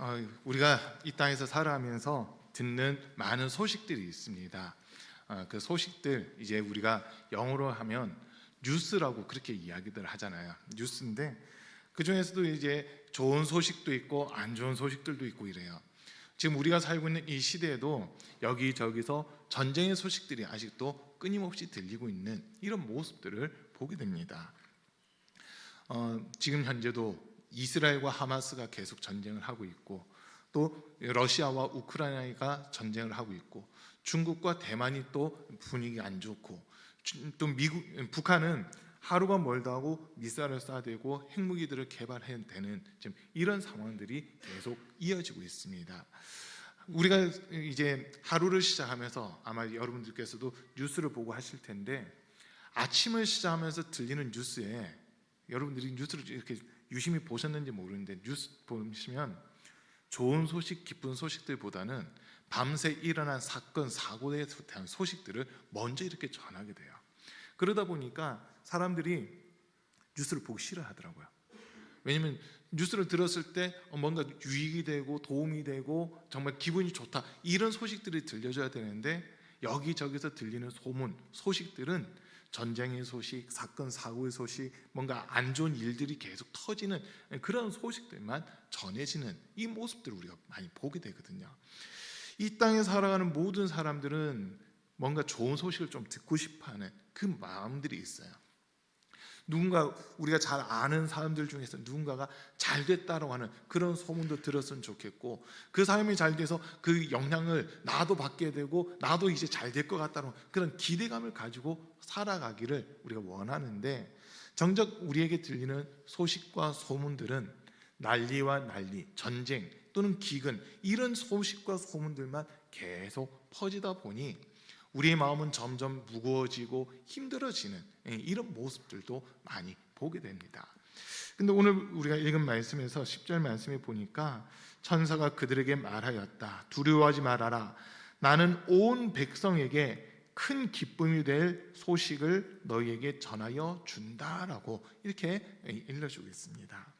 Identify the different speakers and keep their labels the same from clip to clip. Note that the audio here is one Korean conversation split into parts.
Speaker 1: 어, 우리가 이 땅에서 살아가면서 듣는 많은 소식들이 있습니다. 어, 그 소식들 이제 우리가 영어로 하면 뉴스라고 그렇게 이야기들 하잖아요. 뉴스인데 그 중에서도 이제 좋은 소식도 있고 안 좋은 소식들도 있고 이래요. 지금 우리가 살고 있는 이 시대에도 여기 저기서 전쟁의 소식들이 아직도 끊임없이 들리고 있는 이런 모습들을 보게 됩니다. 어, 지금 현재도 이스라엘과 하마스가 계속 전쟁을 하고 있고 또 러시아와 우크라이나가 전쟁을 하고 있고 중국과 대만이 또 분위기 안 좋고 주- 또 미국 북한은 하루가 멀다 하고 미사일을 쏴대고 핵무기들을 개발해내는 지금 이런 상황들이 계속 이어지고 있습니다. 우리가 이제 하루를 시작하면서 아마 여러분들께서도 뉴스를 보고 하실 텐데 아침을 시작하면서 들리는 뉴스에 여러분들이 뉴스를 이렇게 유심히 보셨는지 모르는데 뉴스 보시면 좋은 소식, 기쁜 소식들보다는 밤새 일어난 사건, 사고에 대한 소식들을 먼저 이렇게 전하게 돼요. 그러다 보니까 사람들이 뉴스를 보기 싫어하더라고요. 왜냐면 뉴스를 들었을 때 어, 뭔가 유익이 되고 도움이 되고 정말 기분이 좋다 이런 소식들이 들려줘야 되는데 여기저기서 들리는 소문, 소식들은 전쟁의 소식, 사건 사고의 소식, 뭔가 안 좋은 일들이 계속 터지는 그런 소식들만 전해지는 이 모습들을 우리가 많이 보게 되거든요. 이 땅에 살아가는 모든 사람들은 뭔가 좋은 소식을 좀 듣고 싶어하는 그 마음들이 있어요. 누군가 우리가 잘 아는 사람들 중에서 누군가가 잘 됐다고 하는 그런 소문도 들었으면 좋겠고 그 사람이 잘 돼서 그 영향을 나도 받게 되고 나도 이제 잘 될 것 같다는 그런 기대감을 가지고 살아가기를 우리가 원하는데 정작 우리에게 들리는 소식과 소문들은 난리와 난리, 전쟁 또는 기근 이런 소식과 소문들만 계속 퍼지다 보니 우리의 마음은 점점 무거워지고 힘들어지는 예, 이런 모습들도 많이 보게 됩니다. 근데 오늘 우리가 읽은 말씀에서 10절 말씀에 보니까 천사가 그들에게 말하였다. 두려워하지 말아라. 나는 온 백성에게 큰 기쁨이 될 소식을 너희에게 전하여 준다라고 이렇게 일러주고 있습니다.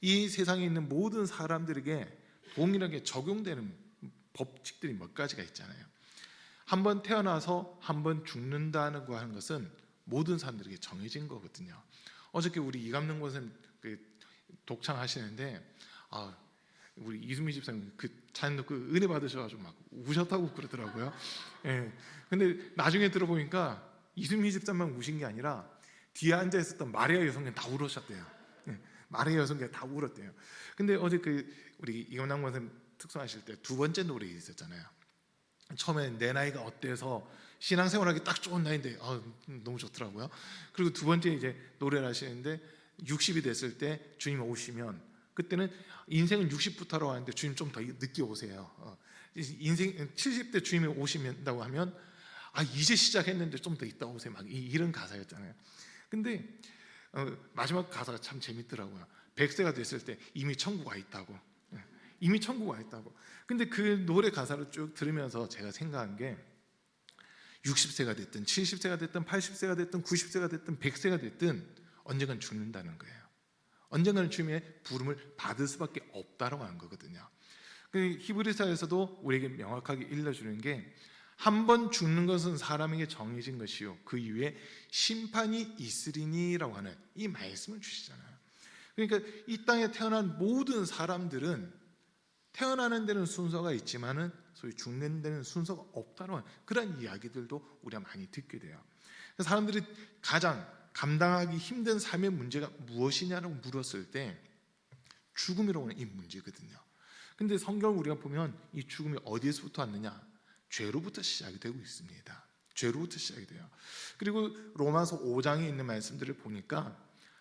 Speaker 1: 이 세상에 있는 모든 사람들에게 동일하게 적용되는 법칙들이 몇 가지가 있잖아요. 한번 태어나서 한 번 죽는다는 거 하는 것은 모든 사람들에게 정해진 거거든요. 어저께 우리 이감능 권사님 그 독창 하시는데 아 우리 이수미 집사님 그 찬도 그 은혜 받으셔가지고 막 우셨다고 그러더라고요. 예. 근데 나중에 들어보니까 이수미 집사만 우신 게 아니라 뒤에 앉아 있었던 마리아 여성님 다 울으셨대요. 예. 마리아 여성님 다 울었대요. 근데 어제 그 우리 이감능 권사님 특송하실 때 두 번째 노래 있었잖아요. 처음에 내 나이가 어때서 신앙생활하기 딱 좋은 나이인데 아, 너무 좋더라고요. 그리고 두 번째 이제 노래를 하시는데 60이 됐을 때 주님 오시면 그때는 인생은 60부터라고 하는데 주님 좀 더 늦게 오세요. 어, 인생 70대 주님이 오시면다고 하면 아 이제 시작했는데 좀 더 있다 오세요. 막 이- 이런 가사였잖아요. 근데 어, 마지막 가사가 참 재밌더라고요. 100세가 됐을 때 이미 천국 와 있다고. 예, 이미 천국 와 있다고. 근데 그 노래 가사를 쭉 들으면서 제가 생각한 게 60세가 됐든 70세가 됐든 80세가 됐든 90세가 됐든 100세가 됐든 언젠간 죽는다는 거예요. 언젠가는 주님의 부름을 받을 수밖에 없다라고 하는 거거든요. 그 히브리서에서도 우리에게 명확하게 일러주는 게 한 번 죽는 것은 사람에게 정해진 것이요 그 이후에 심판이 있으리니라고 하는 이 말씀을 주시잖아요. 그러니까 이 땅에 태어난 모든 사람들은 태어나는 데는 순서가 있지만은 소위 죽는 데는 순서가 없다는 그런 이야기들도 우리가 많이 듣게 돼요. 사람들이 가장 감당하기 힘든 삶의 문제가 무엇이냐라고 물었을 때 죽음이라고 하는 이 문제거든요. 근데 성경 우리가 보면 이 죽음이 어디에서부터 왔느냐? 죄로부터 시작이 되고 있습니다. 죄로부터 시작이 돼요. 그리고 로마서 5장에 있는 말씀들을 보니까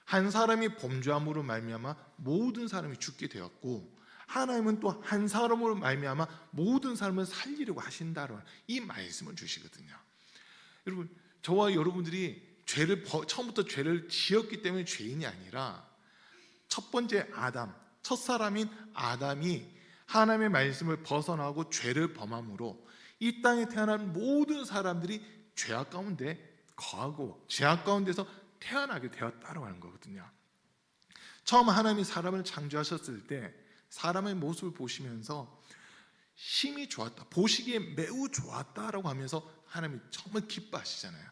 Speaker 1: 한 사람이 범죄함으로 말미암아 모든 사람이 죽게 되었고 하나님은 또 한 사람으로 말미암아 모든 사람을 살리려고 하신다는 이 말씀을 주시거든요. 여러분 저와 여러분들이 죄를 버- 처음부터 죄를 지었기 때문에 죄인이 아니라 첫 번째 아담, 첫 사람인 아담이 하나님의 말씀을 벗어나고 죄를 범함으로 이 땅에 태어난 모든 사람들이 죄악 가운데 거하고 죄악 가운데서 태어나게 되었다고 하는 거거든요. 처음 하나님이 사람을 창조하셨을 때 사람의 모습을 보시면서 힘이 좋았다. 보시기에 매우 좋았다라고 하면서 하나님이 정말 기뻐하시잖아요.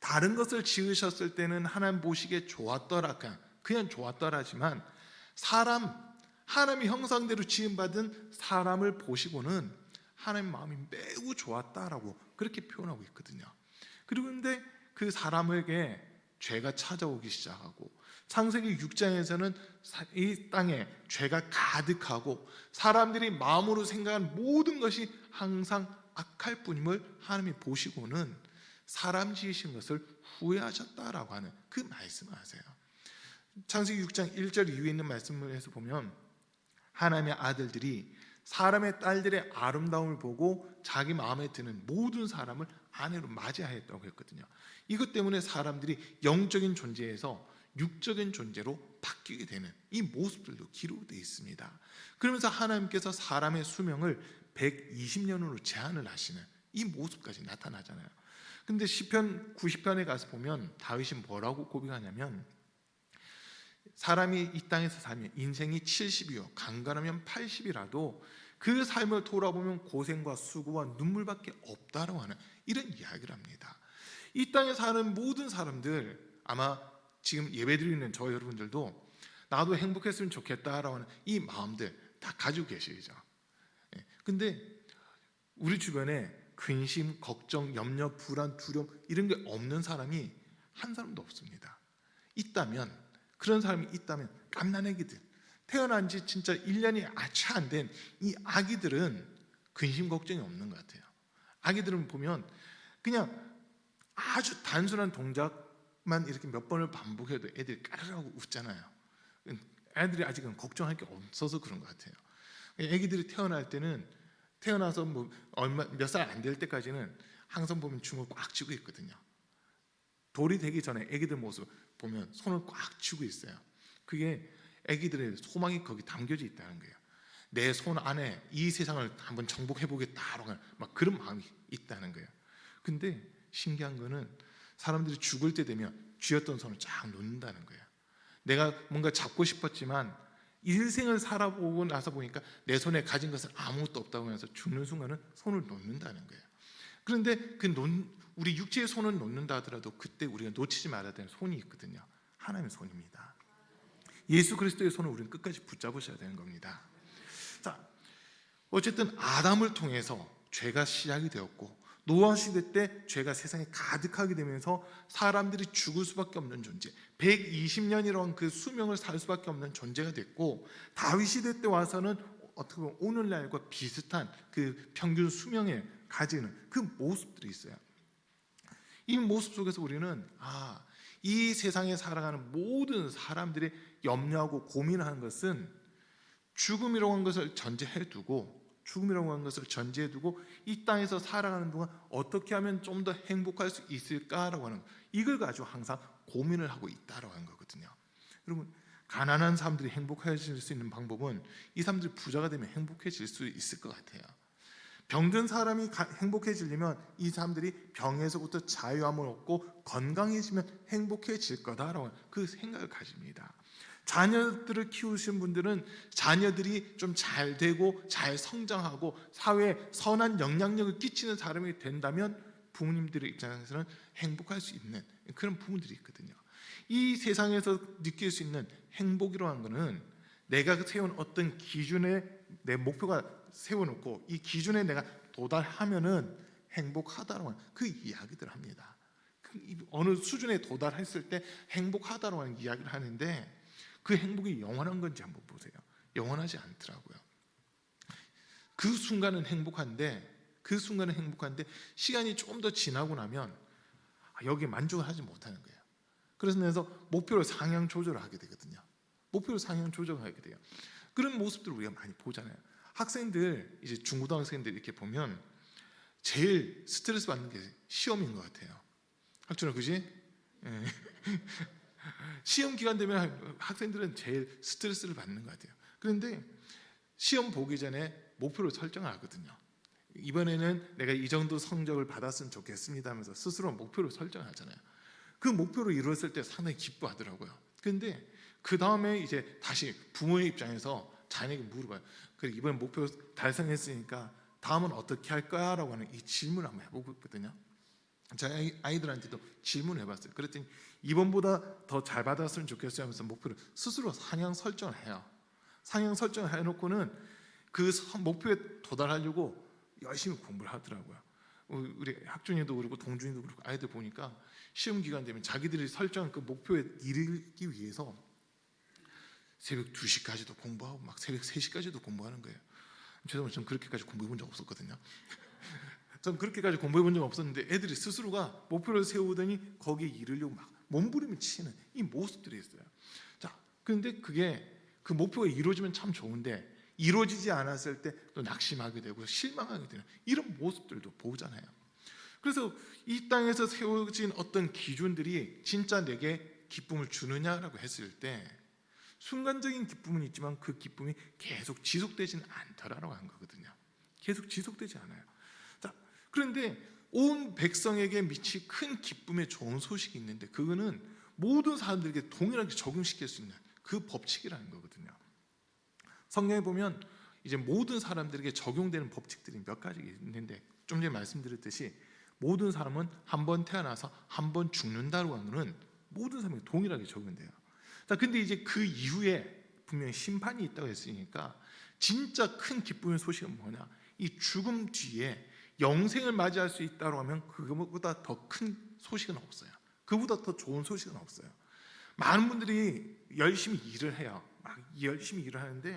Speaker 1: 다른 것을 지으셨을 때는 하나님 보시기에 좋았더라 그냥, 그냥 좋았더라지만 사람 하나님의 형상대로 지음 받은 사람을 보시고는 하나님 마음이 매우 좋았다라고 그렇게 표현하고 있거든요. 그리고 근데 그 사람에게 죄가 찾아오기 시작하고 창세기 6장에서는 이 땅에 죄가 가득하고 사람들이 마음으로 생각한 모든 것이 항상 악할 뿐임을 하나님이 보시고는 사람 지으신 것을 후회하셨다라고 하는 그 말씀을 하세요. 창세기 6장 1절 이후에 있는 말씀에서 보면 하나님의 아들들이 사람의 딸들의 아름다움을 보고 자기 마음에 드는 모든 사람을 아내로 맞이하였다고 했거든요. 이것 때문에 사람들이 영적인 존재에서 육적인 존재로 바뀌게 되는 이 모습들도 기록되어 있습니다. 그러면서 하나님께서 사람의 수명을 120년으로 제한을 하시는 이 모습까지 나타나잖아요. 근데 시편 90편에 가서 보면 다윗이 뭐라고 고백하냐면 사람이 이 땅에서 살면 인생이 70이요 강간하면 80이라도 그 삶을 돌아보면 고생과 수고와 눈물밖에 없다라고 하는 이런 이야기를 합니다. 이 땅에 사는 모든 사람들 아마 지금 예배드리는 저 여러분들도 나도 행복했으면 좋겠다라고 하는 이 마음들 다 가지고 계시죠. 예. 근데 우리 주변에 근심, 걱정, 염려, 불안, 두려움 이런 게 없는 사람이 한 사람도 없습니다. 있다면 그런 사람이 있다면 깜난애기들 태어난 지 진짜 1년이 아차 안 된 이 아기들은 근심 걱정이 없는 것 같아요. 아기들은 보면 그냥 아주 단순한 동작 만 이렇게 몇 번을 반복해도 애들이 까르르하고 웃잖아요. 애들이 아직은 걱정할 게 없어서 그런 것 같아요. 애기들이 태어날 때는 태어나서 뭐 얼마 몇 살 안 될 때까지는 항상 보면 춤을 꽉 쥐고 있거든요. 돌이 되기 전에 애기들 모습 보면 손을 꽉 쥐고 있어요. 그게 애기들의 소망이 거기 담겨져 있다는 거예요. 내 손 안에 이 세상을 한번 정복해 보겠다라고 막 그런 마음이 있다는 거예요. 근데 신기한 거는 사람들이 죽을 때 되면 쥐었던 손을 쫙 놓는다는 거예요. 내가 뭔가 잡고 싶었지만 인생을 살아보고 나서 보니까 내 손에 가진 것은 아무것도 없다고 하면서 죽는 순간은 손을 놓는다는 거예요. 그런데 그 놓, 우리 육체의 손을 놓는다 하더라도 그때 우리가 놓치지 말아야 되는 손이 있거든요. 하나님의 손입니다. 예수 그리스도의 손을 우리는 끝까지 붙잡으셔야 되는 겁니다. 자, 어쨌든 아담을 통해서 죄가 시작이 되었고 노아 시대 때 죄가 세상에 가득하게 되면서 사람들이 죽을 수밖에 없는 존재, 120년이라는 그 수명을 살 수밖에 없는 존재가 됐고 다윗 시대 때 와서는 어떻게 보면 오늘날과 비슷한 그 평균 수명에 가지는 그 모습들이 있어요. 이 모습 속에서 우리는 아, 이 세상에 살아가는 모든 사람들이 염려하고 고민하는 것은 죽음이라고 하는 것을 전제해 두고 죽음이라고 하는 것을 전제해 두고 이 땅에서 살아가는 동안 어떻게 하면 좀 더 행복할 수 있을까라고 하는 이걸 가지고 항상 고민을 하고 있다라고 하는 거거든요. 여러분 가난한 사람들이 행복해질 수 있는 방법은 이 사람들이 부자가 되면 행복해질 수 있을 것 같아요. 병든 사람이 행복해지려면 이 사람들이 병에서부터 자유함을 얻고 건강해지면 행복해질 거다라고 그 생각을 가집니다. 자녀들을 키우신 분들은 자녀들이 좀 잘 되고 잘 성장하고 사회에 선한 영향력을 끼치는 사람이 된다면 부모님들의 입장에서는 행복할 수 있는 그런 부분들이 있거든요. 이 세상에서 느낄 수 있는 행복이라는 것은 내가 세운 어떤 기준에 내 목표가 세워놓고 이 기준에 내가 도달하면은 행복하다라는 그 이야기들 합니다. 그 어느 수준에 도달했을 때 행복하다라는 이야기를 하는데 그 행복이 영원한 건지 한번 보세요. 영원하지 않더라고요. 그 순간은 행복한데 그 순간은 행복한데 시간이 좀더 지나고 나면 여기에 만족을 하지 못하는 거예요. 그래서 목표를 상향 조절을 하게 되거든요. 목표를 상향 조절을 하게 돼요. 그런 모습들을 우리가 많이 보잖아요. 학생들 이제 중고등학생들 이렇게 보면 제일 스트레스 받는 게 시험인 것 같아요. 학준아 그지? 예. 시험 기간 되면 학생들은 제일 스트레스를 받는 것 같아요. 그런데 시험 보기 전에 목표를 설정하거든요. 이번에는 내가 이 정도 성적을 받았으면 좋겠습니다 하면서 스스로 목표를 설정하잖아요. 그 목표를 이루었을 때 상당히 기뻐하더라고요. 근데 그 다음에 이제 다시 부모의 입장에서 자녀에게 물어봐요. 그래 이번 목표 달성했으니까 다음은 어떻게 할 거야 라고 하는 이 질문을 한번 해보고 있거든요. 제 아이- 아이들한테도 질문을 해봤어요. 그랬더니 이번보다 더 잘 받았으면 좋겠어요 하면서 목표를 스스로 상향 설정을 해요. 상향 설정을 해놓고는 그 선- 목표에 도달하려고 열심히 공부를 하더라고요. 우- 우리 학준이도 그렇고 동준이도 그렇고 아이들 보니까 시험 기간 되면 자기들이 설정한 그 목표에 이르기 위해서 새벽 2시까지도 공부하고 막 새벽 3시까지도 공부하는 거예요. 죄송합니다. 전 그렇게까지 공부해 본 적 없었거든요. 전 그렇게까지 공부해 본 적 없었는데 애들이 스스로가 목표를 세우더니 거기에 이르려고 막 몸부림을 치는 이 모습들이 있어요. 자, 그런데 그게 그 목표가 이루어지면 참 좋은데 이루어지지 않았을 때 또 낙심하게 되고 실망하게 되는 이런 모습들도 보잖아요. 그래서 이 땅에서 세워진 어떤 기준들이 진짜 내게 기쁨을 주느냐라고 했을 때 순간적인 기쁨은 있지만 그 기쁨이 계속 지속되지는 않더라라고 한 거거든요. 계속 지속되지 않아요. 자, 그런데 온 백성에게 미치 큰 기쁨의 좋은 소식이 있는데 그거는 모든 사람들에게 동일하게 적용시킬 수 있는 그 법칙이라는 거거든요. 성경에 보면 이제 모든 사람들에게 적용되는 법칙들이 몇 가지 있는데 좀 전에 말씀드렸듯이 모든 사람은 한 번 태어나서 한 번 죽는다고 하는 모든 사람에게 동일하게 적용돼요. 자, 근데 이제 그 이후에 분명히 심판이 있다고 했으니까 진짜 큰 기쁨의 소식은 뭐냐? 이 죽음 뒤에 영생을 맞이할 수 있다고 하면 그것보다 더 큰 소식은 없어요. 그보다 더 좋은 소식은 없어요. 많은 분들이 열심히 일을 해요. 막 열심히 일을 하는데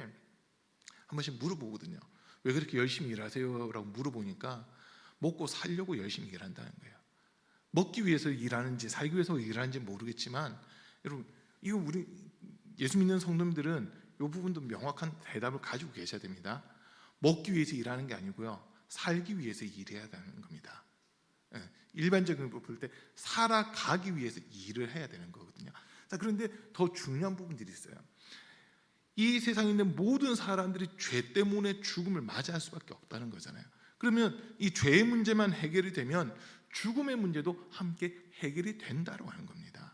Speaker 1: 한 번씩 물어보거든요. 왜 그렇게 열심히 일하세요?라고 물어보니까 먹고 살려고 열심히 일한다는 거예요. 먹기 위해서 일하는지 살기 위해서 일하는지 모르겠지만 여러분 이거 우리 예수 믿는 성도님들은 이 부분도 명확한 대답을 가지고 계셔야 됩니다. 먹기 위해서 일하는 게 아니고요. 살기 위해서 일해야 되는 겁니다. 예, 일반적인 거볼때 살아가기 위해서 일을 해야 되는 거거든요. 자, 그런데 더 중요한 부분들이 있어요. 이 세상에 있는 모든 사람들이 죄 때문에 죽음을 맞이할 수밖에 없다는 거잖아요. 그러면 이 죄의 문제만 해결이 되면 죽음의 문제도 함께 해결이 된다고 하는 겁니다.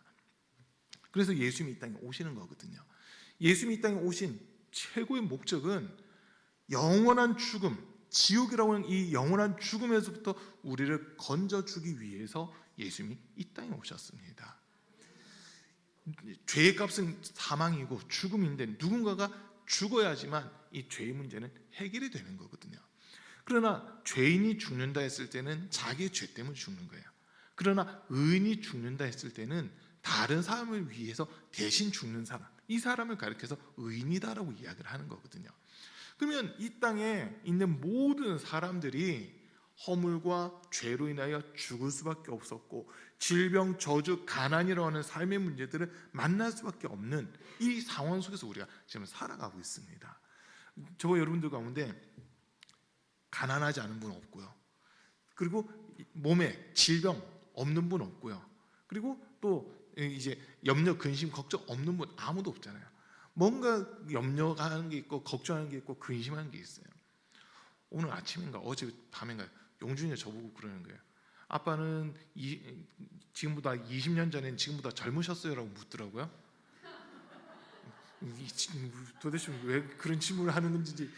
Speaker 1: 그래서 예수님이 이 땅에 오시는 거거든요. 예수님이 이 땅에 오신 최고의 목적은 영원한 죽음, 지옥이라고 하는 이 영원한 죽음에서부터 우리를 건져주기 위해서 예수님이 이 땅에 오셨습니다. 죄의 값은 사망이고 죽음인데 누군가가 죽어야지만 이 죄의 문제는 해결이 되는 거거든요. 그러나 죄인이 죽는다 했을 때는 자기의 죄 때문에 죽는 거예요. 그러나 의인이 죽는다 했을 때는 다른 사람을 위해서 대신 죽는 사람, 이 사람을 가리켜서 의인이다라고 이야기를 하는 거거든요. 그러면 이 땅에 있는 모든 사람들이 허물과 죄로 인하여 죽을 수밖에 없었고 질병, 저주, 가난이라고 하는 삶의 문제들을 만날 수밖에 없는 이 상황 속에서 우리가 지금 살아가고 있습니다. 저 여러분들 가운데 가난하지 않은 분 없고요. 그리고 몸에 질병 없는 분 없고요. 그리고 또 이제 염려, 근심, 걱정 없는 분 아무도 없잖아요. 뭔가 염려하는 게 있고 걱정하는 게 있고 근심하는 게 있어요. 오늘 아침인가 어제 밤인가 용준이가 저보고 그러는 거예요. 아빠는 이, 지금보다 20년 전엔 지금보다 젊으셨어요라고 묻더라고요. 도대체 왜 그런 질문을 하는 건지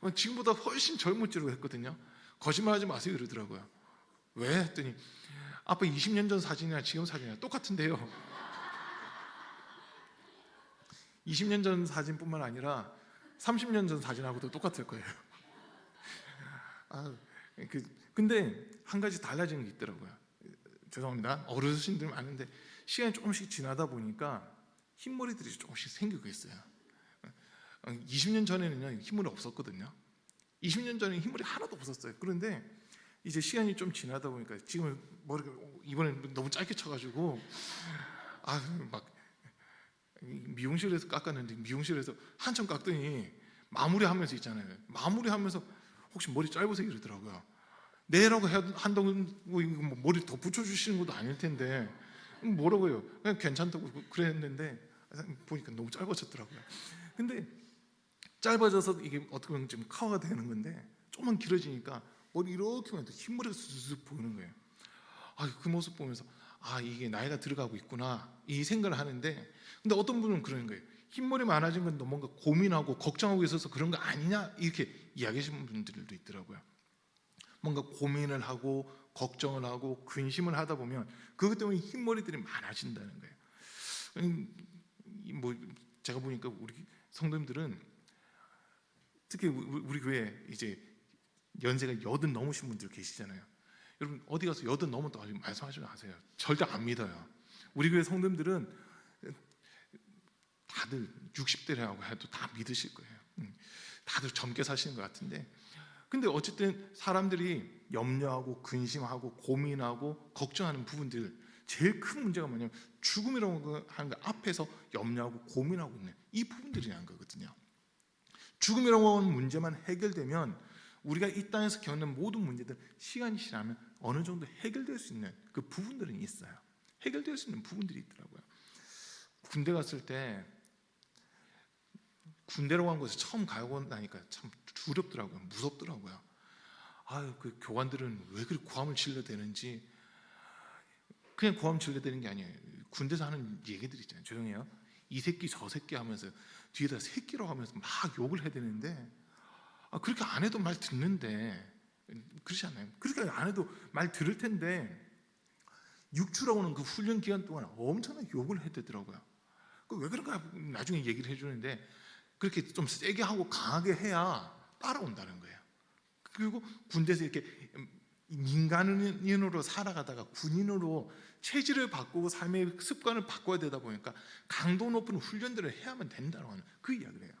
Speaker 1: 어, 지금보다 훨씬 젊었지라고 했거든요. 거짓말하지 마세요 이러더라고요. 왜 했더니 아빠 20년 전 사진이랑 지금 사진이랑 똑같은데요. 20년 전 사진뿐만 아니라 30년 전 사진하고도 똑같을 거예요. 아, 그 근데 한 가지 달라진 게 있더라고요. 죄송합니다. 어르신들 많은데 시간이 조금씩 지나다 보니까 흰머리들이 조금씩 생기고 있어요. 20년 전에는요 흰머리 없었거든요. 20년 전에 흰머리 하나도 없었어요. 그런데 이제 시간이 좀 지나다 보니까 지금 머리가 이번에 너무 짧게 쳐가지고 아막 미용실에서 깎았는데 미용실에서 한참 깎더니 마무리하면서 있잖아요. 마무리하면서 혹시 머리 짧으세요 이러더라고요. 내라고 해- 한다고 뭐 머리 더 붙여주시는 것도 아닐 텐데 뭐라고요? 그냥 괜찮다고 그랬는데 보니까 너무 짧아졌더라고요. 근데 짧아져서 이게 어떻게 보면 지금 커가 되는 건데 조금만 길어지니까 머리 이렇게 하면 흰머리가 쑥쑥 보이는 거예요. 아, 그 모습 보면서 아 이게 나이가 들어가고 있구나 이 생각을 하는데 근데 어떤 분은 그러는 거예요. 흰머리 많아진 건너 뭔가 고민하고 걱정하고 있어서 그런 거 아니냐 이렇게 이야기하시는 분들도 있더라고요. 뭔가 고민을 하고 걱정을 하고 근심을 하다 보면 그것 때문에 흰머리들이 많아진다는 거예요. 음, 이뭐 제가 보니까 우리 성도님들은 특히 우리 교회 이제 연세가 여든 넘으신 분들 계시잖아요. 여러분 어디 가서 여든 넘었다고 말씀하지 마세요. 절대 안 믿어요. 우리 교회 성도님들은 다들 60대라고 해도 다 믿으실 거예요. 음, 다들 젊게 사시는 것 같은데 근데 어쨌든 사람들이 염려하고 근심하고 고민하고 걱정하는 부분들 제일 큰 문제가 뭐냐면 죽음이라고 하는 거 앞에서 염려하고 고민하고 있는 이 부분들이라는 거거든요. 죽음이라고 하는 문제만 해결되면 우리가 이 땅에서 겪는 모든 문제들 시간이 지나면 어느 정도 해결될 수 있는 그 부분들은 있어요. 해결될 수 있는 부분들이 있더라고요. 군대 갔을 때 군대라고 한 곳에 처음 가고 나니까 참 두렵더라고요. 무섭더라고요. 아유, 그 교관들은 왜 그렇게 고함을 질러 대는지 그냥 고함 질러 대는 게 아니에요. 군대에서 하는 얘기들 있잖아요. 조용해요. 이 새끼 저 새끼 하면서 뒤에다 새끼라고 하면서 막 욕을 해야 되는데 아, 그렇게 안 해도 말 듣는데 그렇지 않아요. 그렇게 안 해도 말 들을 텐데 육추라고는 그 훈련 기간 동안 엄청나게 욕을 해대더라고요. 그왜 그런가 나중에 얘기를 해주는데 그렇게 좀 세게 하고 강하게 해야 따라온다는 거예요. 그리고 군대에서 이렇게 민간인으로 살아가다가 군인으로 체질을 바꾸고 삶의 습관을 바꿔야 되다 보니까 강도 높은 훈련들을 해야만 된다고 하는 그 이야기를 해요.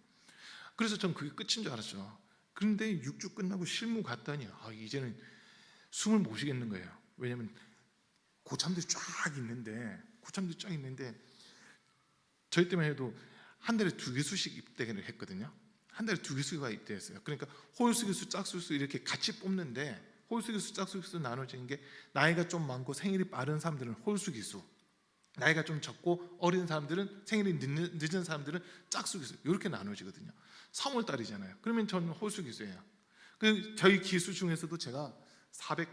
Speaker 1: 그래서 전 그게 끝인 줄 알았죠. 그런데 6주 끝나고 실무 갔더니 아, 이제는 숨을 못 쉬겠는 거예요. 왜냐하면 고참들이 쫙 있는데 고참들이 쫙 있는데 저희 때만 해도 한 달에 두 개수씩 입대를 했거든요. 한 달에 두 개수가 입대했어요. 그러니까 홀수 기수, 짝수수 이렇게 같이 뽑는데 홀수 기수, 짝수 기수 나눠지는 게 나이가 좀 많고 생일이 빠른 사람들은 홀수 기수, 나이가 좀 적고 어린 사람들은 생일이 늦는, 늦은 사람들은 짝수 기수 이렇게 나눠지거든요. 3월 달이잖아요. 그러면 저는 홀수 기수예요. 그 저희 기수 중에서도 제가 400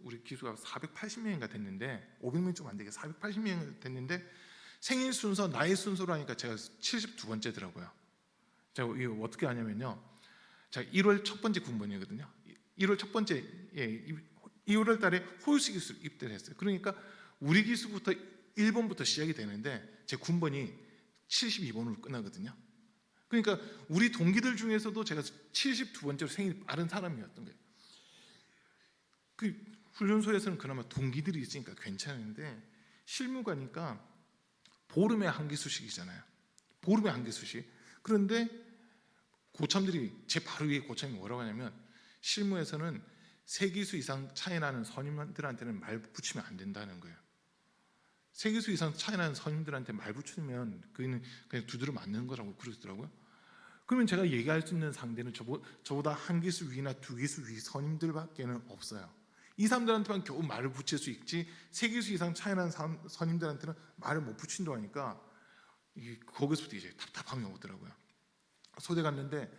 Speaker 1: 우리 기수가 480명인가 됐는데 500명 좀 안 되게 480명 됐는데 생일 순서 나이 순서로 하니까 제가 72번째더라고요. 제가 이거 어떻게 하냐면요. 자, 1월 첫 번째 군번이거든요. 1월 첫 번째 예, 2월 달에 호유수 기수 입대를 했어요. 그러니까 우리 기수부터 1번부터 시작이 되는데 제 군번이 72번으로 끝나거든요. 그러니까 우리 동기들 중에서도 제가 72번째로 생일이 빠른 사람이었던 거예요. 그 훈련소에서는 그나마 동기들이 있으니까 괜찮은데 실무 가니까 보름에 한 기수씩이잖아요. 보름에 한 기수씩. 그런데 고참들이 제 바로 위에 고참이 뭐라고 하냐면 실무에서는 세 기수 이상 차이 나는 선임들한테는 말 붙이면 안 된다는 거예요. 세 기수 이상 차이 나는 선임들한테 말 붙이면 그는 그냥 두드려 맞는 거라고 그러더라고요. 그러면 제가 얘기할 수 있는 상대는 저보, 저보다 한 기수 위나 두 기수 위 선임들밖에는 없어요. 이 사람들한테만 겨우 말을 붙일 수 있지 세 기수 이상 차이 나는 선- 선임들한테는 말을 못 붙인다고 하니까 이- 거기서부터 이제 답답함이 오더라고요. 소대 갔는데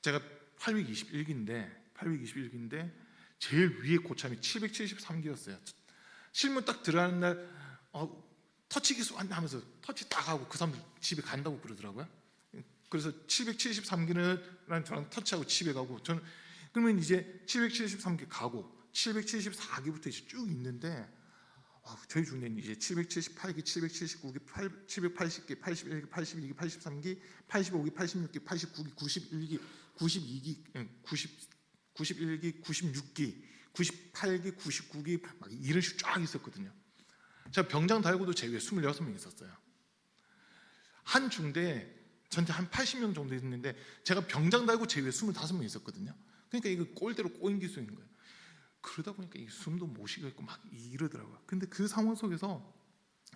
Speaker 1: 제가 821기인데 821기인데 제일 위에 고참이 773기였어요. 실무 딱 들어가는 날 어, 터치 기수 한다 하면서 터치 딱 하고 그 사람들 집에 간다고 그러더라고요. 그래서 773기는 저랑 터치하고 집에 가고 저는 그러면 이제 773기 가고 774기부터 이제 쭉 있는데 아, 저희 중에는 이제 778기, 779기, 8, 780기, 81기, 82기, 83기, 85기, 86기, 89기, 91기, 92기, 90, 91기, 96기, 98기, 99기 막 이런 식으로 쫙 있었거든요. 제가 병장 달고도 제 위에 26명 있었어요. 한 중대에 전체 한 80명 정도 있는데 제가 병장 달고 제 위에 25명 있었거든요. 그러니까 이거 꼴대로 꼬인 기수인 거예요. 그러다 보니까 이 숨도 못 쉬겠고 막 이러더라고요. 근데 그 상황 속에서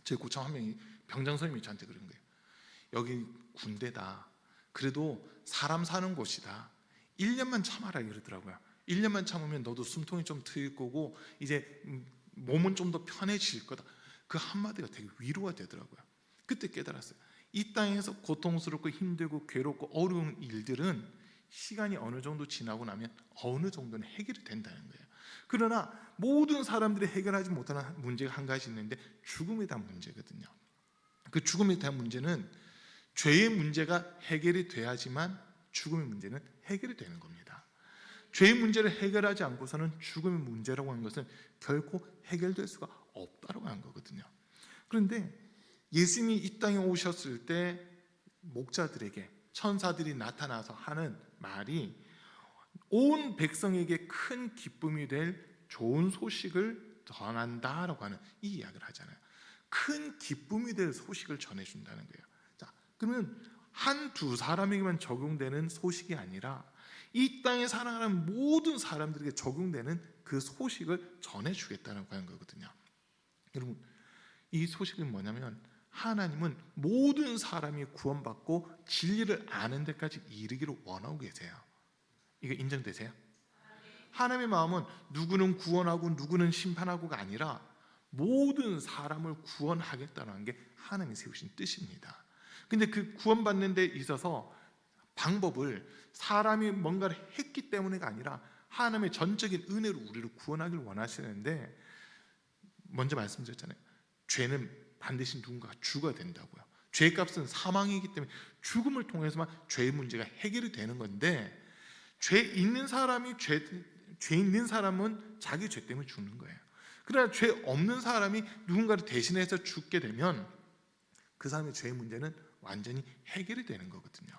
Speaker 1: 제 고참 한 명이 병장 선임이 저한테 그런 거예요. 여기 군대다. 그래도 사람 사는 곳이다. 1년만 참아라 이러더라고요. 1년만 참으면 너도 숨통이 좀 트일 거고 이제 음, 몸은 좀 더 편해질 거다. 그 한마디가 되게 위로가 되더라고요. 그때 깨달았어요. 이 땅에서 고통스럽고 힘들고 괴롭고 어려운 일들은 시간이 어느 정도 지나고 나면 어느 정도는 해결이 된다는 거예요. 그러나 모든 사람들이 해결하지 못하는 문제가 한 가지 있는데 죽음에 대한 문제거든요. 그 죽음에 대한 문제는 죄의 문제가 해결이 돼야지만 죽음의 문제는 해결이 되는 겁니다. 죄의 문제를 해결하지 않고서는 죽음의 문제라고 하는 것은 결코 해결될 수가 없다고 하는 거거든요. 그런데 예수님이 이 땅에 오셨을 때 목자들에게 천사들이 나타나서 하는 말이 온 백성에게 큰 기쁨이 될 좋은 소식을 전한다라고 하는 이 이야기를 하잖아요. 큰 기쁨이 될 소식을 전해준다는 거예요. 자, 그러면 한 두 사람에게만 적용되는 소식이 아니라 이 땅에 살아가는 모든 사람들에게 적용되는 그 소식을 전해주겠다는 거거든요. 여러분, 이 소식은 뭐냐면 하나님은 모든 사람이 구원받고 진리를 아는 데까지 이르기를 원하고 계세요. 이거 인정되세요? 하나님의 마음은 누구는 구원하고 누구는 심판하고가 아니라 모든 사람을 구원하겠다는 게 하나님이 세우신 뜻입니다. 근데 그 구원받는 데 있어서 방법을 사람이 뭔가를 했기 때문에가 아니라 하나님의 전적인 은혜로 우리를 구원하길 원하시는데 먼저 말씀드렸잖아요. 죄는 반드시 누군가가 죽어야 된다고요. 죄의 값은 사망이기 때문에 죽음을 통해서만 죄의 문제가 해결이 되는 건데 죄 있는 사람이 죄, 죄 있는 사람은 자기 죄 때문에 죽는 거예요. 그러나 죄 없는 사람이 누군가를 대신해서 죽게 되면 그 사람의 죄의 문제는 완전히 해결이 되는 거거든요.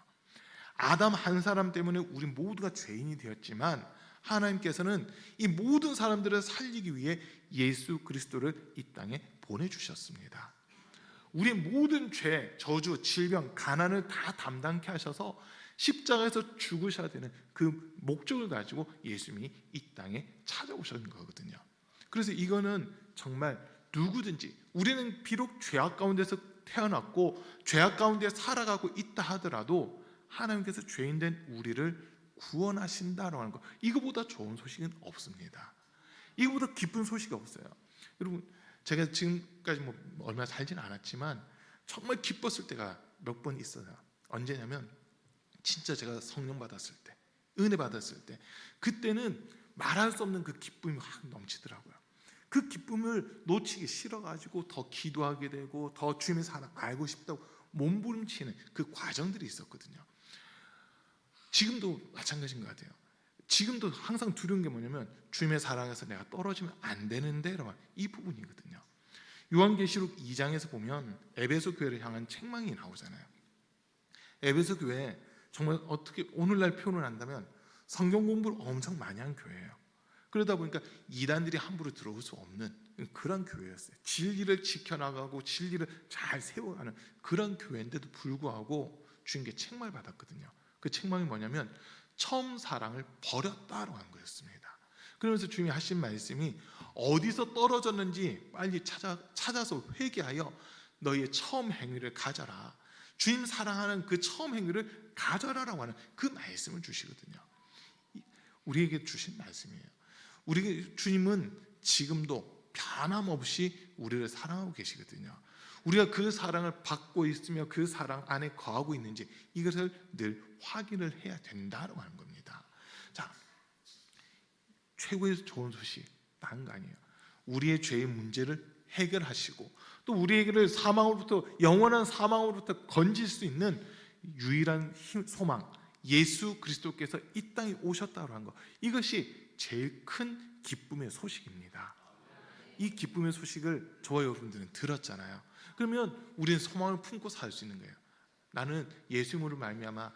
Speaker 1: 아담 한 사람 때문에 우리 모두가 죄인이 되었지만 하나님께서는 이 모든 사람들을 살리기 위해 예수 그리스도를 이 땅에 보내주셨습니다. 우리 모든 죄, 저주, 질병, 가난을 다 담당케 하셔서 십자가에서 죽으셔야 되는 그 목적을 가지고 예수님이 이 땅에 찾아오신 거거든요. 그래서 이거는 정말 누구든지 우리는 비록 죄악 가운데서 태어났고 죄악 가운데 살아가고 있다 하더라도 하나님께서 죄인 된 우리를 구원하신다라고 하는 거 이거보다 좋은 소식은 없습니다. 이거보다 기쁜 소식이 없어요. 여러분 제가 지금까지 뭐 얼마 살지는 않았지만 정말 기뻤을 때가 몇 번 있어요. 언제냐면 진짜 제가 성령 받았을 때, 은혜 받았을 때, 그때는 말할 수 없는 그 기쁨이 확 넘치더라고요. 그 기쁨을 놓치기 싫어가지고 더 기도하게 되고 더 주님의 사랑 알고 싶다고 몸부림치는 그 과정들이 있었거든요. 지금도 마찬가지인 것 같아요. 지금도 항상 두려운 게 뭐냐면 주님의 사랑에서 내가 떨어지면 안 되는데 이 부분이거든요. 요한계시록 2장에서 보면 에베소 교회를 향한 책망이 나오잖아요. 에베소 교회 정말 어떻게 오늘날 표현을 한다면 성경 공부를 엄청 많이 한 교회예요. 그러다 보니까 이단들이 함부로 들어올 수 없는 그런 교회였어요. 진리를 지켜나가고 진리를 잘 세워가는 그런 교회인데도 불구하고 주님께 책망을 받았거든요. 그 책망이 뭐냐면 처음 사랑을 버렸다라고 한 거였습니다. 그러면서 주님이 하신 말씀이 어디서 떨어졌는지 빨리 찾아 찾아서 회개하여 너희의 처음 행위를 가져라. 주님 사랑하는 그 처음 행위를 가져라라고 하는 그 말씀을 주시거든요. 우리에게 주신 말씀이에요. 우리 주님은 지금도 변함없이 우리를 사랑하고 계시거든요. 우리가 그 사랑을 받고 있으며 그 사랑 안에 거하고 있는지 이것을 늘 확인을 해야 된다고 하는 겁니다. 자, 최고의 좋은 소식 다른 거 아니에요. 우리의 죄의 문제를 해결하시고 또 우리에게를 사망으로부터 영원한 사망으로부터 건질 수 있는 유일한 힘, 소망 예수 그리스도께서 이 땅에 오셨다고 한 것. 이것이 제일 큰 기쁨의 소식입니다. 이 기쁨의 소식을 저와 여러분들은 들었잖아요. 그러면 우리는 소망을 품고 살 수 있는 거예요. 나는 예수님으로 말미암아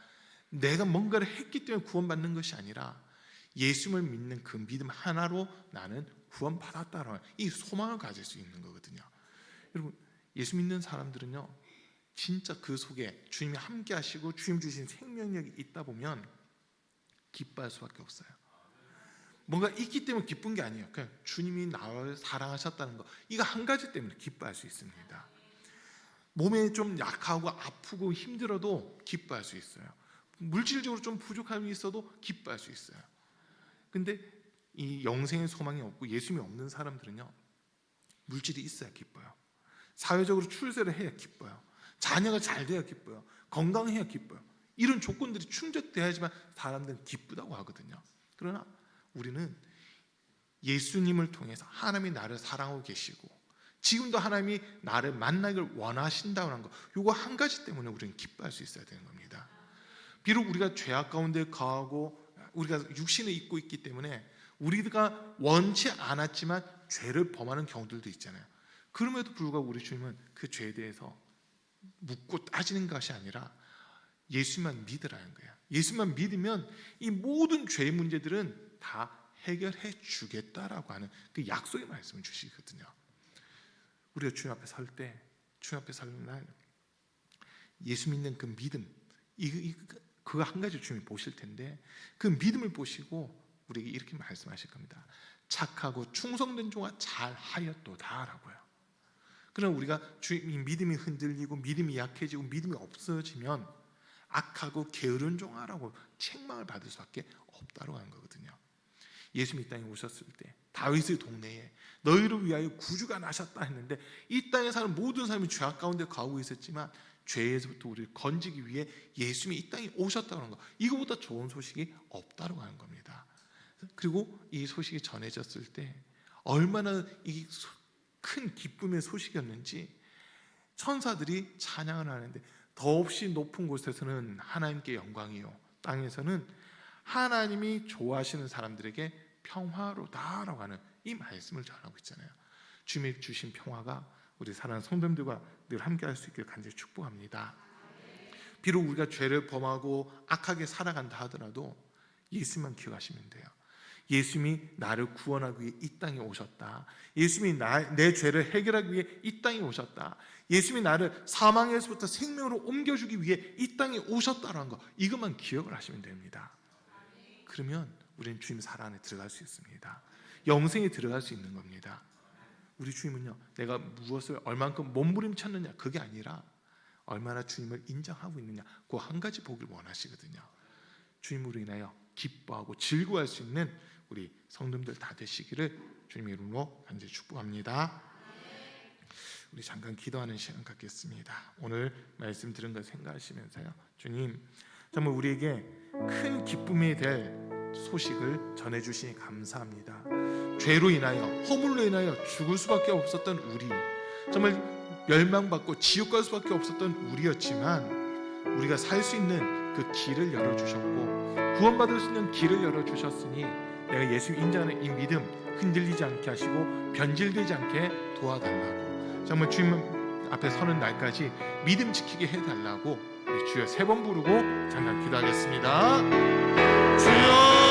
Speaker 1: 내가 뭔가를 했기 때문에 구원받는 것이 아니라 예수님을 믿는 그 믿음 하나로 나는 구원받았다라는 이 소망을 가질 수 있는 거거든요. 여러분 예수 믿는 사람들은요 진짜 그 속에 주님이 함께 하시고 주님 주신 생명력이 있다 보면 기뻐할 수밖에 없어요. 뭔가 있기 때문에 기쁜 게 아니에요. 그냥 주님이 나를 사랑하셨다는 거 이거 한 가지 때문에 기뻐할 수 있습니다. 몸에 좀 약하고 아프고 힘들어도 기뻐할 수 있어요. 물질적으로 좀 부족함이 있어도 기뻐할 수 있어요. 근데 이 영생의 소망이 없고 예수님이 없는 사람들은요. 물질이 있어야 기뻐요. 사회적으로 출세를 해야 기뻐요. 자녀가 잘 돼야 기뻐요. 건강해야 기뻐요. 이런 조건들이 충족돼야지만 사람들은 기쁘다고 하거든요. 그러나 우리는 예수님을 통해서 하나님이 나를 사랑하고 계시고 지금도 하나님이 나를 만나기를 원하신다는 거. 요거 한 가지 때문에 우리는 기뻐할 수 있어야 되는 겁니다. 비록 우리가 죄악 가운데 거하고 우리가 육신을 입고 있기 때문에 우리가 원치 않았지만 죄를 범하는 경우들도 있잖아요. 그럼에도 불구하고 우리 주님은 그 죄에 대해서 묻고 따지는 것이 아니라 예수만 믿으라는 거예요. 예수만 믿으면 이 모든 죄의 문제들은 다 해결해 주겠다라고 하는 그 약속의 말씀을 주시거든요. 우리가 주님 앞에 설 때, 주님 앞에 서는 날 예수 믿는 그 믿음, 그거 한 가지 주님이 보실 텐데 그 믿음을 보시고 우리에게 이렇게 말씀하실 겁니다. 착하고 충성된 종아 잘하였도다라고요. 그러나 우리가 주님 믿음이 흔들리고 믿음이 약해지고 믿음이 없어지면 악하고 게으른 종아라고 책망을 받을 수밖에 없다고 하는 거거든요. 예수님 이 땅에 오셨을 때 다윗의 동네에 너희를 위하여 구주가 나셨다 했는데 이 땅에 사는 모든 사람이 죄악 가운데 가고 있었지만 죄에서부터 우리를 건지기 위해 예수님이 이 땅에 오셨다는 거. 이거보다 좋은 소식이 없다고 하는 겁니다. 그리고 이 소식이 전해졌을 때 얼마나 이 큰 기쁨의 소식이었는지 천사들이 찬양을 하는데 더없이 높은 곳에서는 하나님께 영광이요 땅에서는 하나님이 좋아하시는 사람들에게 평화로다라고 하는 이 말씀을 전하고 있잖아요. 주님이 주신 평화가 우리 사랑하는 성도님들과 늘 함께할 수 있기를 간절히 축복합니다. 비록 우리가 죄를 범하고 악하게 살아간다 하더라도 예수만 기억하시면 돼요. 예수님이 나를 구원하기 위해 이 땅에 오셨다. 예수님이 나, 내 죄를 해결하기 위해 이 땅에 오셨다. 예수님이 나를 사망에서부터 생명으로 옮겨주기 위해 이 땅에 오셨다라는 거 이것만 기억을 하시면 됩니다. 그러면 우리는 주님 사랑 안에 들어갈 수 있습니다. 영생에 들어갈 수 있는 겁니다. 우리 주님은요, 내가 무엇을 얼만큼 몸부림쳤느냐 그게 아니라 얼마나 주님을 인정하고 있느냐 그 한 가지 보길 원하시거든요. 주님으로 인하여 기뻐하고 즐거워할 수 있는 우리 성도님들 다 되시기를 주님 이름으로 간절히 축복합니다. 우리 잠깐 기도하는 시간 갖겠습니다. 오늘 말씀 들은 걸 생각하시면서요. 주님, 정말 우리에게 큰 기쁨이 될 소식을 전해 주시니 감사합니다. 죄로 인하여 허물로 인하여 죽을 수밖에 없었던 우리 정말 멸망받고 지옥 갈 수밖에 없었던 우리였지만 우리가 살 수 있는 그 길을 열어 주셨고 구원받을 수 있는 길을 열어 주셨으니 내가 예수 인자하는 이 믿음 흔들리지 않게 하시고 변질되지 않게 도와달라고. 정말 주님 앞에 서는 날까지 믿음 지키게 해달라고 주여 세 번 부르고 잠깐 기도하겠습니다. 주여